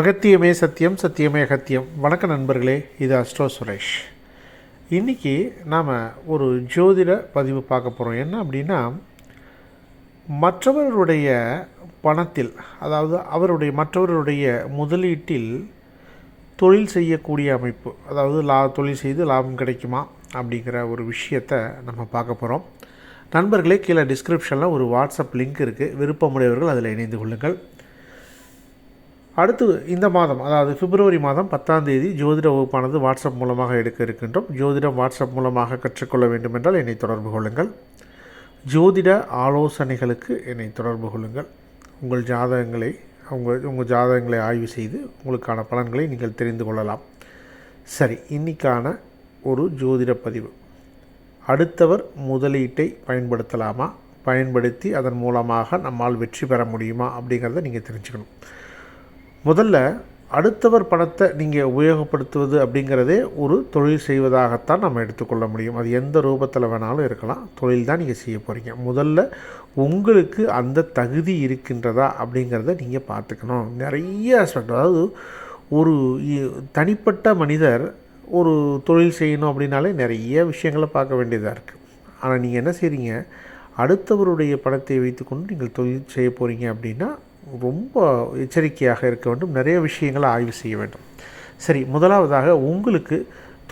அகத்தியமே சத்தியம் சத்தியமே அகத்தியம். வணக்க நண்பர்களே இது அஸ்ட்ரோ சுரேஷ். இன்றைக்கி நாம் ஒரு ஜோதிட பதிவு பார்க்க போகிறோம் என்ன அப்படின்னா மற்றவருடைய பணத்தில் அதாவது அவருடைய மற்றவருடைய முதலீட்டில் தொழில் செய்யக்கூடிய அமைப்பு அதாவது லா தொழில் செய்து லாபம் கிடைக்குமா அப்படிங்கிற ஒரு விஷயத்தை நம்ம பார்க்க போகிறோம் நண்பர்களே கீழே டிஸ்கிரிப்ஷனில் ஒரு வாட்ஸ்அப் லிங்க் இருக்குது விருப்பமுடையவர்கள் அதில் இணைந்து கொள்ளுங்கள். அடுத்து இந்த மாதம் அதாவது பிப்ரவரி மாதம் பத்தாம் தேதி ஜோதிட வகுப்பானது வாட்ஸ்அப் மூலமாக எடுக்க இருக்கின்றோம். ஜோதிடம் வாட்ஸ்அப் மூலமாக கற்றுக்கொள்ள வேண்டுமென்றால் என்னை தொடர்பு கொள்ளுங்கள். ஜோதிட ஆலோசனைகளுக்கு என்னை தொடர்பு கொள்ளுங்கள். உங்கள் ஜாதகங்களை உங்கள் உங்கள் ஜாதகங்களை ஆய்வு செய்து உங்களுக்கான பலன்களை நீங்கள் தெரிந்து கொள்ளலாம். சரி இன்னைக்கான ஒரு ஜோதிட பதிவு. அடுத்தவர் முதலீட்டை பயன்படுத்தலாமா? பயன்படுத்தி அதன் மூலமாக நம்மால் வெற்றி பெற முடியுமா? அப்படிங்கிறத நீங்கள் தெரிஞ்சுக்கணும். முதல்ல அடுத்தவர் பணத்தை நீங்கள் உபயோகப்படுத்துவது அப்படிங்கிறதே ஒரு தொழில் செய்வதாகத்தான் நம்ம எடுத்துக்கொள்ள முடியும். அது எந்த ரூபத்தில் வேணாலும் இருக்கலாம். தொழில் தான் நீங்கள் செய்ய போகிறீங்க முதல்ல உங்களுக்கு அந்த தகுதி இருக்கின்றதா அப்படிங்கிறத நீங்கள் பார்த்துக்கணும். நிறைய ஆஸ்பெக்ட் அதாவது ஒரு இ- தனிப்பட்ட மனிதர் ஒரு தொழில் செய்யணும் அப்படின்னாலே நிறைய விஷயங்களை பார்க்க வேண்டியதாக இருக்குது ஆனால் நீங்கள் என்ன செய்கிறீங்க அடுத்தவருடைய பணத்தை வைத்துக்கொண்டு நீங்கள் தொழில் செய்ய போகிறீங்க அப்படின்னா ரொம்ப எச்சரிக்கையாக இருக்க வேண்டும். நிறைய விஷயங்களை ஆய்வு செய்ய வேண்டும். சரி முதலாவதாக உங்களுக்கு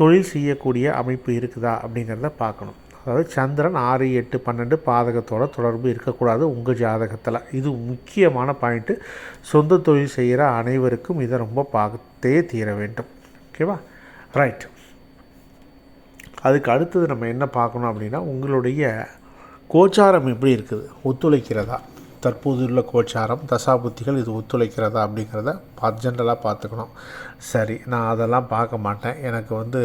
தொழில் செய்யக்கூடிய அமைப்பு இருக்குதா அப்படிங்கிறத பார்க்கணும். அதாவது சந்திரன் ஆறு எட்டு பன்னெண்டு பாதகத்தோட தொடர்பு இருக்கக்கூடாது உங்கள் ஜாதகத்தில். இது முக்கியமான பாயிண்ட்டு சொந்த தொழில் செய்கிற அனைவருக்கும் இதை ரொம்ப பார்த்தே தீர வேண்டும். ஓகேவா ரைட் அதுக்கு அடுத்தது நம்ம என்ன பார்க்கணும் அப்படின்னா உங்களுடைய கோச்சாரம் எப்படி இருக்குது? ஒத்துழைக்கிறதா? தற்போது உள்ள கோச்சாரம் தசாபுத்திகள் இது ஒத்துழைக்கிறதா அப்படிங்கிறத பார்த்து ஜென்ரலாக பார்த்துக்கணும். சரி நான் அதெல்லாம் பார்க்க மாட்டேன். எனக்கு வந்து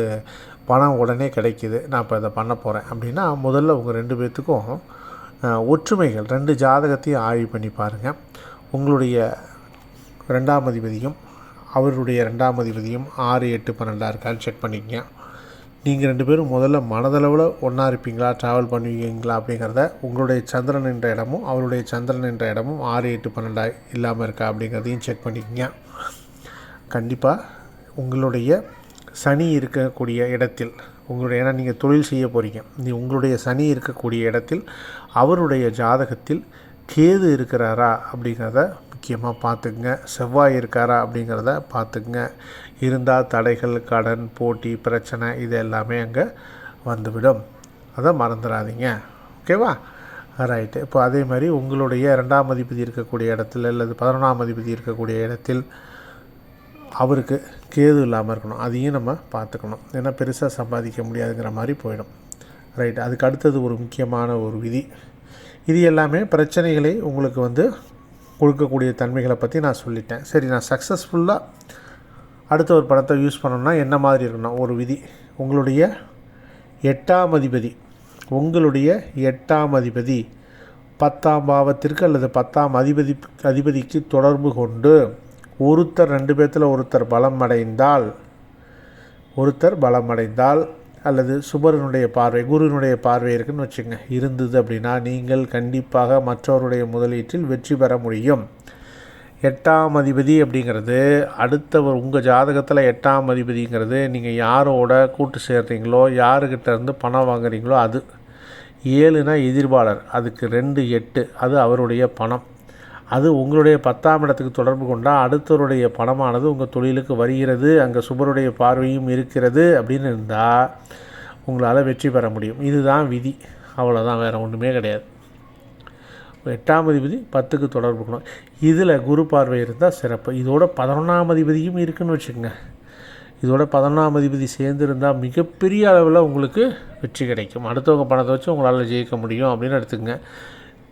பணம் உடனே கிடைக்கிது. நான் இப்போ இதை பண்ண போகிறேன் அப்படின்னா முதல்ல உங்கள் ரெண்டு பேர்த்துக்கும் ஒற்றுமைகள் ரெண்டு ஜாதகத்தையும் ஆய்வு பண்ணி பாருங்கள் உங்களுடைய ரெண்டாம் அதிபதியும் அவருடைய ரெண்டாம் அதிபதியும் ஆறு எட்டு பன்னெண்டாக இருக்கான்னு செக் பண்ணிக்கங்க. நீங்கள் ரெண்டு பேரும் முதல்ல மனதளவில் ஒன்றா இருப்பீங்களா? ட்ராவல் பண்ணுவீங்களா? அப்படிங்கிறத உங்களுடைய சந்திரன் என்ற இடமும் அவருடைய சந்திரன் என்ற இடமும் ஆறு எட்டு பன்னெண்டாக இல்லாமல் இருக்கா? அப்படிங்கிறதையும் செக் பண்ணிக்கிங்க. கண்டிப்பாக உங்களுடைய சனி இருக்கக்கூடிய இடத்தில் உங்களுடைய ஏன்னா நீங்கள் தொழில் செய்ய போகிறீங்க நீ உங்களுடைய சனி இருக்கக்கூடிய இடத்தில் அவருடைய ஜாதகத்தில் கேது இருக்கிறாரா? அப்படிங்கிறத முக்கியமாக பார்த்துக்குங்க. செவ்வாய் இருக்காரா அப்படிங்கிறத பார்த்துக்குங்க. இருந்தால் தடைகள் கடன் போட்டி பிரச்சனை இது எல்லாமே அங்கே வந்துவிடும். அதை மறந்துடாதீங்க. ஓகேவா? ரைட்டு இப்போ அதே மாதிரி உங்களுடைய ரெண்டாம் அதிபதி இருக்கக்கூடிய இடத்துல அல்லது பதினொன்றாம் அதிபதி இருக்கக்கூடிய இடத்தில் அவருக்கு கேது இல்லாமல் இருக்கணும். அதையும் நம்ம பார்த்துக்கணும். ஏன்னா பெருசாக சம்பாதிக்க முடியாதுங்கிற மாதிரி போயிடும். ரைட் அதுக்கு அடுத்தது ஒரு முக்கியமான ஒரு விதி. இது எல்லாமே பிரச்சனைகளை உங்களுக்கு வந்து கொடுக்கக்கூடிய தன்மைகளை பற்றி நான் சொல்லிட்டேன். சரி நான் சக்ஸஸ்ஃபுல்லாக அடுத்த ஒரு படத்தை யூஸ் பண்ணணும்னா என்ன மாதிரி இருக்கணும்? ஒரு விதி. உங்களுடைய எட்டாம் அதிபதி. உங்களுடைய எட்டாம் அதிபதி பத்தாம் பாவத்திற்கு அல்லது பத்தாம் அதிபதி அதிபதிக்கு தொடர்பு கொண்டு ஒருத்தர் ரெண்டு பேர்த்தில் ஒருத்தர் பலம் அடைந்தால் ஒருத்தர் பலம் அடைந்தால் அல்லது சுபரனுடைய பார்வை குருவினுடைய பார்வை இருக்குன்னு வச்சுங்க. இருந்தது அப்படின்னா நீங்கள் கண்டிப்பாக மற்றவருடைய முதலீட்டில் வெற்றி பெற முடியும். எட்டாம் அதிபதி அப்படிங்கிறது அடுத்தவர் உங்கள் ஜாதகத்தில் எட்டாம் அதிபதிங்கிறது நீங்கள் யாரோட கூட்டு சேர்றீங்களோ யாருக்கிட்ட இருந்து பணம் வாங்குறீங்களோ அது. ஏழுனா எதிர்பாளர் அதுக்கு ரெண்டு எட்டு அது அவருடைய பணம். அது உங்களுடைய பத்தாம் இடத்துக்கு தொடர்பு கொண்டால் அடுத்தவருடைய பணமானது உங்கள் தொழிலுக்கு வருகிறது அங்கே சுபருடைய பார்வையும் இருக்கிறது அப்படின்னு இருந்தால் உங்களால் வெற்றி பெற முடியும். இதுதான் விதி. அவ்வளோதான் வேறு ஒன்றுமே கிடையாது. எட்டாம் அதிபதி பத்துக்கு தொடர்பு கொள்ளணும் இதில் குரு பார்வை இருந்தால் சிறப்பு. இதோட பதினொன்றாம் அதிபதியும் இருக்குன்னு வச்சுக்கோங்க. இதோட பதினொன்றாம் அதிபதி சேர்ந்துருந்தால் மிகப்பெரிய அளவில் உங்களுக்கு வெற்றி கிடைக்கும். அடுத்தவங்க பணத்தை வச்சு உங்களால் ஜெயிக்க முடியும் அப்படின்னு எடுத்துக்கங்க.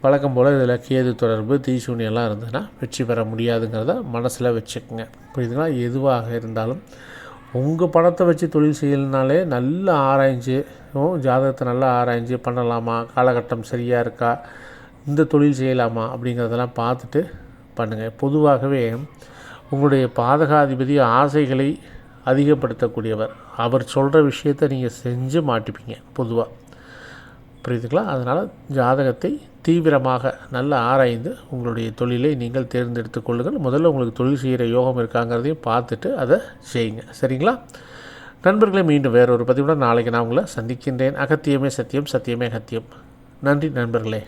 வழக்கம் போல் இதில் கேது தொடர்பு தீசூனியெல்லாம் இருந்ததுன்னா வெற்றி பெற முடியாதுங்கிறத மனசில் வச்சுக்கோங்க. புரியுதுங்களா? எதுவாக இருந்தாலும் உங்கள் பணத்தை வச்சு தொழில் செய்யலனாலே நல்லா ஆராய்ஞ்சு ஜாதகத்தை நல்லா ஆராய்ஞ்சு பண்ணலாமா? காலகட்டம் சரியாக இருக்கா? இந்த தொழில் செய்யலாமா? அப்படிங்கிறதெல்லாம் பார்த்துட்டு பண்ணுங்கள் பொதுவாகவே உங்களுடைய பாதகாதிபதி ஆசைகளை அதிகப்படுத்தக்கூடியவர். அவர் சொல்கிற விஷயத்தை நீங்கள் செஞ்சு மாட்டிப்பீங்க பொதுவாக புரியுதுங்களா? அதனால் ஜாதகத்தை தீவிரமாக நல்லா ஆராய்ந்து உங்களுடைய தொழிலை நீங்கள் தேர்ந்தெடுத்து கொள்ளுங்கள். முதல்ல உங்களுக்கு தொழில் செய்கிற யோகம் இருக்காங்கிறதையும் பார்த்துட்டு அதை செய்யுங்க. சரிங்களா? நண்பர்களே மீண்டும் வேறொரு பதிவுடன் நாளைக்கு நான் உங்களை சந்திக்கின்றேன். அகத்தியமே சத்தியம் சத்தியமே அகத்தியம். நன்றி நண்பர்களே.